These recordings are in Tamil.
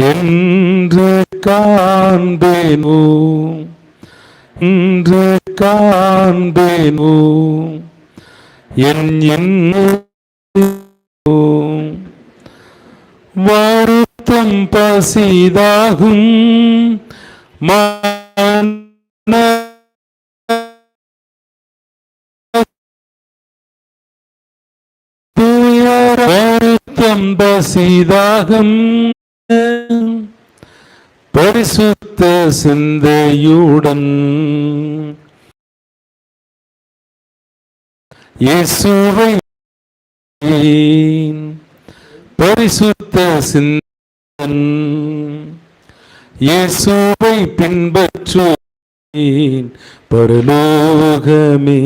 என்று காண்பேனோ என்று காண்பேனோ என் வருத்தம் பசிதாகும் மா பசிதாகம் பரிசுத்த சிந்தையுடன். இயேசுவை பரிசுத்த சிந்தன் இயேசுவை பின்பற்றுவேன் பரலோகமே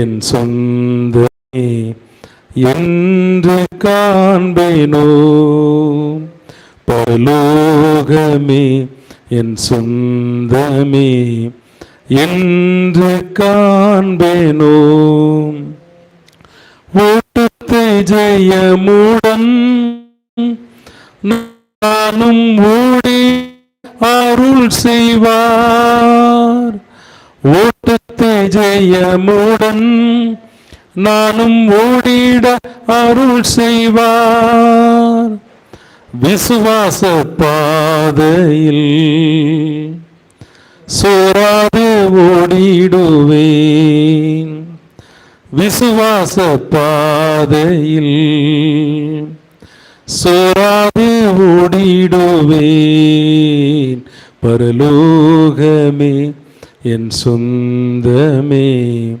என் சொந்தமே. என்று காண்பேனோ பரலோகமே என் சொந்தமே என்று காண்பேனோ ஓட்டத்தை ஜெயமுடன் நானும் ஓடி அருள் செய்வார். ஓட்டத்தை ஜெயமுடன் நானும் ஓடிட அருள் செய்வார். விசுவாச பாதையில் சோராது ஓடிடுவேன். விசுவாச பாதையில் சோராது ஓடிடுவேன். பரலோகமே என் சொந்தமே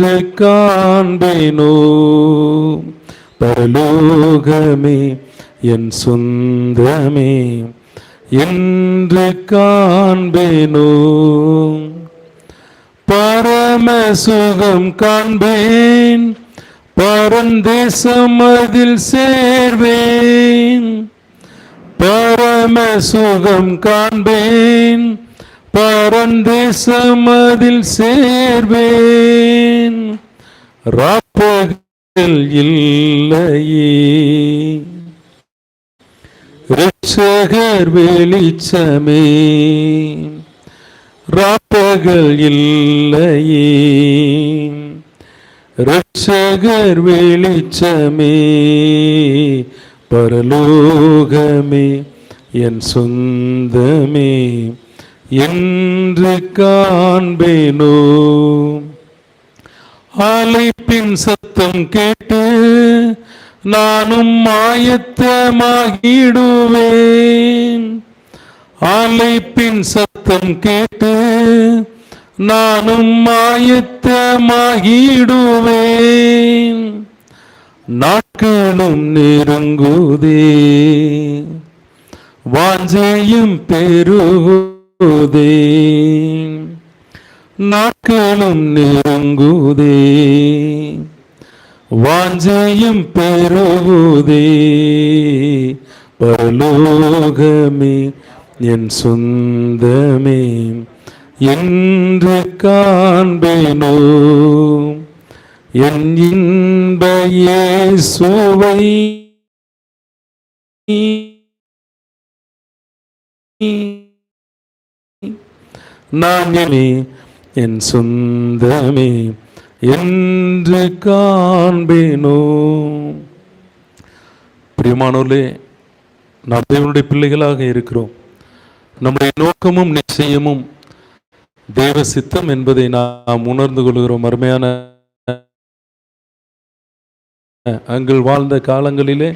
என்று காண்பேனோ? பரலோகமே என் சொந்தமே என்று காண்பேனோ? பரம சுகம் காண்பேன் பரந்தேசம் அதில் சேர்வேன். பரம சுகம் காண்பேன் பரந்தேசம் அதில் சேர்வேன். ராப்பகல் இல்லையே. ரிட்சகர் வெளிச்சமே. ராப்பகல் இல்லையே. ரட்சகர் வெளிச்சமே. பரலோகமே என் சொந்தமே. என்று காண்பேனோ? அழைப்பின் சத்தம் கேட்டு நானும் மாயத்தமாகிடுவேன். அழைப்பின் சத்தம் கேட்டு நானும் மாயத்தமாகிடுவேன். நாட்களும் நெருங்குதே. வாஞ்சையும் பெருகும் நெருங்குதே நாட்களும் நெருங்குதே வாஞ்சையும் பெருகுதே. பரலோகமே என் சொந்தமே என்று காண்பேனோ. என் இன்ப இயேசுவை நான் என் சொந்தமே என்று காண்பேனோ பிரியமானோர்களே நாம் தேவனுடைய பிள்ளைகளாக இருக்கிறோம். நம்முடைய நோக்கமும் நிச்சயமும் தேவ சித்தம் என்பதை நாம் உணர்ந்து கொள்கிறோம். அருமையான அங்கள் வாழ்ந்த காலங்களிலே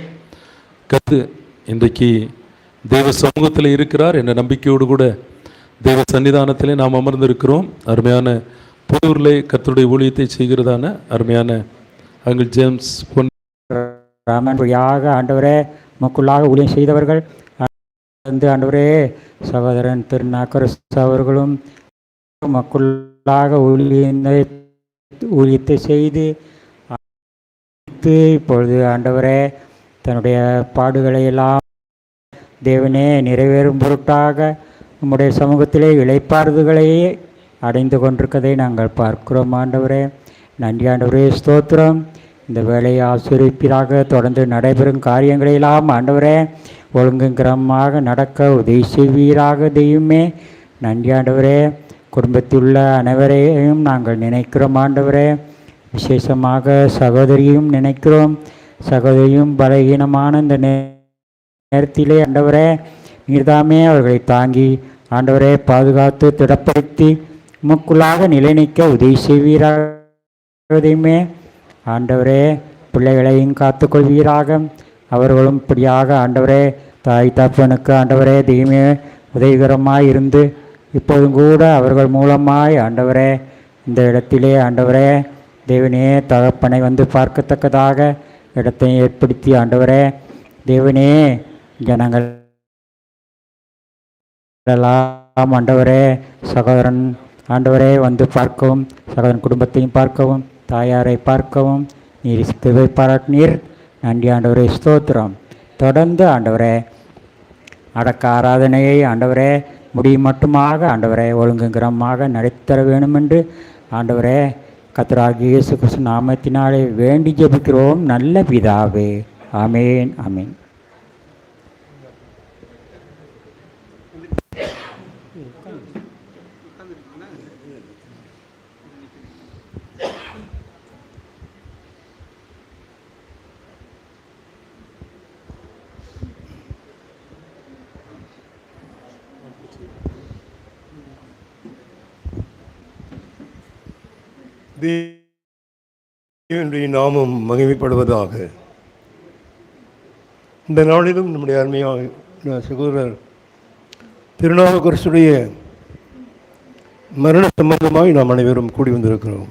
கத்து இன்றைக்கு தேவ சமூகத்தில் இருக்கிறார் என்ற நம்பிக்கையோடு கூட தெய்வ சன்னிதானத்திலே நாம் அமர்ந்திருக்கிறோம். அருமையான புதூரிலே கத்தருடைய ஊழியத்தை செய்கிறதான அருமையான அங்கிள் ஜேம்ஸ் பொன் ராமன் வழியாக ஆண்டவரே மக்களாக ஊழியம் செய்தவர்கள் வந்து ஆண்டவரே சகோதரன் திருநாக்கரசு அவர்களும் மக்களாக ஊழியத்தை ஊழியத்தை செய்து இப்பொழுது ஆண்டவரே தன்னுடைய பாடுகளை எல்லாம் தேவனே நிறைவேறும் பொருட்டாக நம்முடைய சமூகத்திலே இளைப்பாறுதல்களையே அடைந்து கொண்டிருக்கதை நாங்கள் பார்க்கிறோம். ஆண்டவரே நன்றி ஆண்டவரே ஸ்தோத்திரம். இந்த வேலையை ஆசிரியப்பீராக தொடர்ந்து நடைபெறும் காரியங்களையெல்லாம் ஆண்டவரே ஒழுங்குங்கிரமாக நடக்க உதவி செய்வீராக தெய்வமே. நன்றி ஆண்டவரே குடும்பத்தில் உள்ள அனைவரையும் நாங்கள் நினைக்கிறோம் ஆண்டவரே. விசேஷமாக சகோதரியும் நினைக்கிறோம். சகோதரியும் பலகீனமான இந்த நே- நேரத்திலே ஆண்டவரே நீர்தாமே அவர்களை தாங்கி ஆண்டவரே பாதுகாத்து திடப்படுத்தி உமக்குள்ளாக நிலைநிற்க உதவி செய்வீராகதையுமே ஆண்டவரே பிள்ளைகளையும் காத்துக்கொள்வீராக. அவர்களும் இப்படியாக ஆண்டவரே தாய் தப்பனுக்கு ஆண்டவரே தீமே உதவிகரமாய் இருந்து இப்போதும் கூட அவர்கள் மூலமாய் ஆண்டவரே இந்த இடத்திலே ஆண்டவரே தேவனே தகப்பனை வந்து பார்க்கத்தக்கதாக இடத்தை ஏற்படுத்தி ஆண்டவரே தேவனே ஜனங்கள் எல்லாம் ஆண்டவரே சகோதரன் ஆண்டவரே வந்து பார்க்கவும் சகோதரன் குடும்பத்தையும் பார்க்கவும் தாயாரை பார்க்கவும் நீர் கிருபை பாராட்டினீர். நன்றி ஆண்டவரே ஸ்தோத்திரம். தொடர்ந்து ஆண்டவரே அடக்க ஆராதனையை ஆண்டவரே முடியும் மட்டுமாக ஆண்டவரே ஒழுங்குங்கிரமாக நடைத்தர வேண்டுமென்று ஆண்டவரே கத்தராகிய இயேசு கிறிஸ்து நாமத்தினாலே வேண்டி ஜெபிக்கிறோம். நல்ல பிதாவே. அமேன் அமேன் தேவனுடைய நாமம் மகிமைப்படுவதாக. இந்த நாளிலும் நம்முடைய அருமையாக சகோதரர் திருநாவுக்கரசுடைய மரண சம்பந்தமாய் நாம் அனைவரும் கூடி வந்திருக்கிறோம்.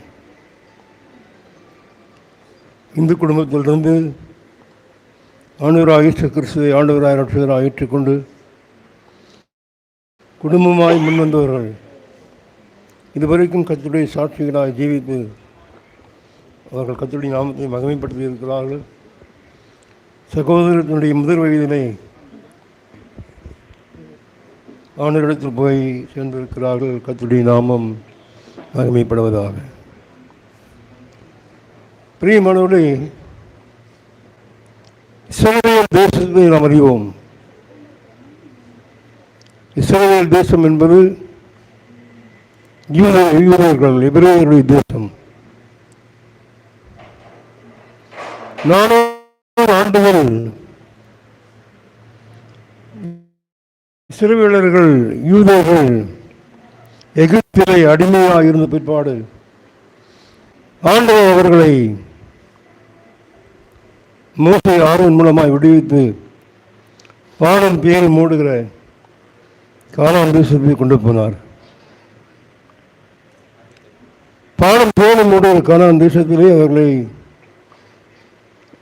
இந்து குடும்பத்திலிருந்து ஆண்டவராக இயேசு கிறிஸ்துவை ஆண்டவராக ஏற்றுக்கொண்டு குடும்பமாய் முன்வந்தவர்கள் இதுவரைக்கும் கர்த்தருடைய சாட்சிகளாக ஜீவித்து அவர்கள் கர்த்தருடைய நாமத்தை மகிமைப்படுத்தி இருக்கிறார்கள் சகோதரத்தினுடைய முதல் வயதிலே ஆண்டவரிடத்தில் போய் சேர்ந்திருக்கிறார்கள். கத்துடைய நாமம் மகிமைப்படுவதாக. பிரியமானவர்களே இஸ்ரேல் தேசத்தை நாம் அறிவோம். இஸ்ரேல் தேசம் என்பது யூதர்கள் எபிரேயருடைய தேசம். நானூறு ஆண்டுகள் சிறுவீழர்கள் யூதர்கள் எகிப்திலே அடிமையாக இருந்த பிற்பாடு ஆண்டவர் அவர்களை மோசை ஆர்வன் மூலமாக விடுவித்து வானம் பேரை மூடுகிற காலான் தேசத்தை கொண்டு போனார். பாடம் போன மூடுகிற அந்த விஷயத்திலே அவர்களை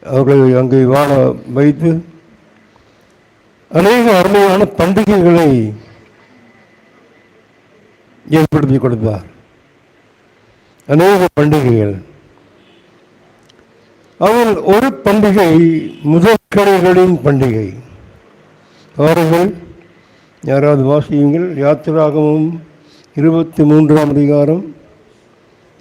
அவர்களை அங்கே வாழ வைத்து அநேக அருமையான பண்டிகைகளை ஏற்படுத்தி கொடுத்தார். அநேக பண்டிகைகள். அவள் ஒரு பண்டிகை முதற்கடைகளின் பண்டிகை. அவர்கள் யாராவது வாசியுங்கள் யாத்திராகமும் இருபத்தி மூன்றாம் அதிகாரம்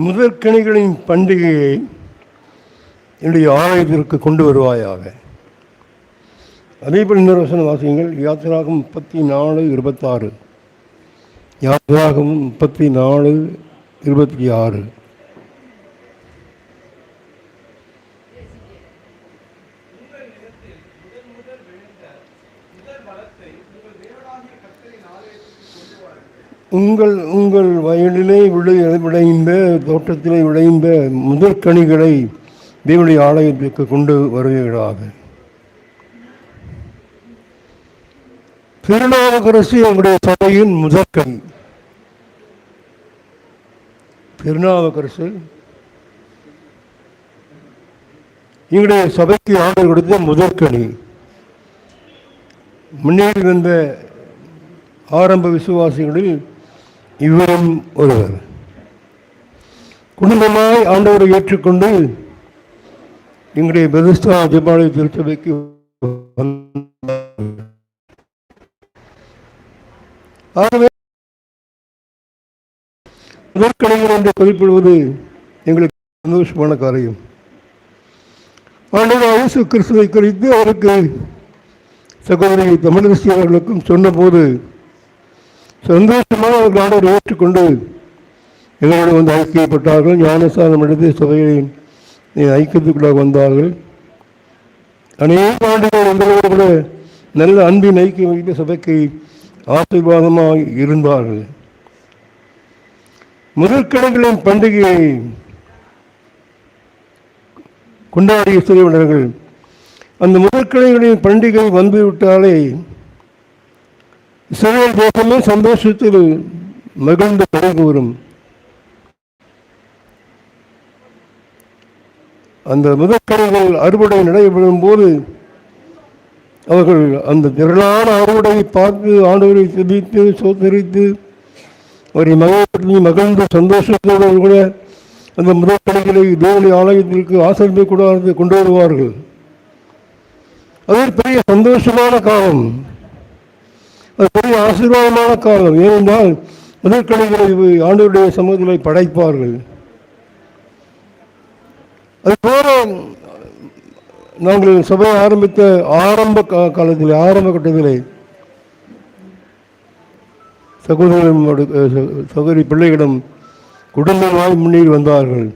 முதற்கனிகளின் பண்டிகையை என்னுடைய ஆலயத்திற்கு கொண்டு வருவாயாக. அதேபோல் இன்னொரு வசனம் வாசியுங்கள். யாத்திராகம் முப்பத்தி நாலு இருபத்தாறு. யாத்திராகம் முப்பத்தி நாலு இருபத்தி ஆறு. உங்கள் உங்கள் வயலிலே விளை விளைந்த தோட்டத்திலே விளைந்த முதற்கனிகளை தேவனுடைய ஆலயத்திற்கு கொண்டு வருவீர்களாக. திருநாவுக்கரசு எங்களுடைய சபையின் முதற்கனி திருநாவுக்கரசு. எங்களுடைய சபைக்கு ஆண்டவர் கொடுத்த முதற்கனி முன்னேறி வந்த ஆரம்ப விசுவாசிகளில் இவரும் ஒருவர். குடும்பமாய் ஆண்டவரை ஏற்றுக்கொண்டு எங்களுடைய பெதஸ்தா ஜெபாலய திருச்சபைக்கு ஆகவே முதற்கலைஞர் என்று குறிப்பிடுவது எங்களுக்கு சந்தோஷமான காரியம். ஆண்டவர் இயேசு கிறிஸ்துவை குறித்து அவருக்கு சகோதரி தமிழரசி அவர்களுக்கும் சொன்னபோது சந்தோஷமாக அவர்கள் ஆண்டவர் ஏற்றுக்கொண்டு எங்களோடு வந்து ஐக்கியப்பட்டார்கள். ஞானசானம் எடுத்து சபைகளின் ஐக்கியத்துக்குள்ளாக வந்தார்கள். அநேக ஆண்டுகள் எங்களோடு கூட நல்ல அன்பின் ஐக்கியம் வைத்து சபைக்கு ஆசீர்வாதமாக இருந்தார்கள். முதற்கடைகளின் பண்டிகையை கொண்டாடிய சிறுவனர்கள் அந்த முதற்கடைகளின் பண்டிகை வந்துவிட்டாலே இஸ்ரேல் தேசமே சந்தோஷத்தில் மகிழ்ந்து கடைகூறும் அந்த முதற்கரைகள் அறுவடை நடைபெறும் போது அவர்கள் அந்த திரளான அறுவடையை பார்த்து ஆண்டவரை துதித்து சோதரித்து அவரை மகிழ்ச்சி மகிழ்ந்த சந்தோஷத்தோடு கூட அந்த முதற்கடைகளை தேவனி ஆலயத்திற்கு ஆசிரியர் கொண்டு வருவார்கள். அது பெரிய சந்தோஷமான காலம். அது பெரிய ஆசீர்வாதமான காலம். ஏனென்றால் முதற்கடைகளை ஆண்டவருடைய சமூகத்தில் படைப்பார்கள். அதுபோல நாங்கள் சபையை ஆரம்பித்த ஆரம்ப காலத்தில் ஆரம்ப கட்டத்திலே சகோதரர்களோடு சகோதரி பிள்ளைகளிடம் குடும்பமாய் முன்னேறி வந்தார்கள்.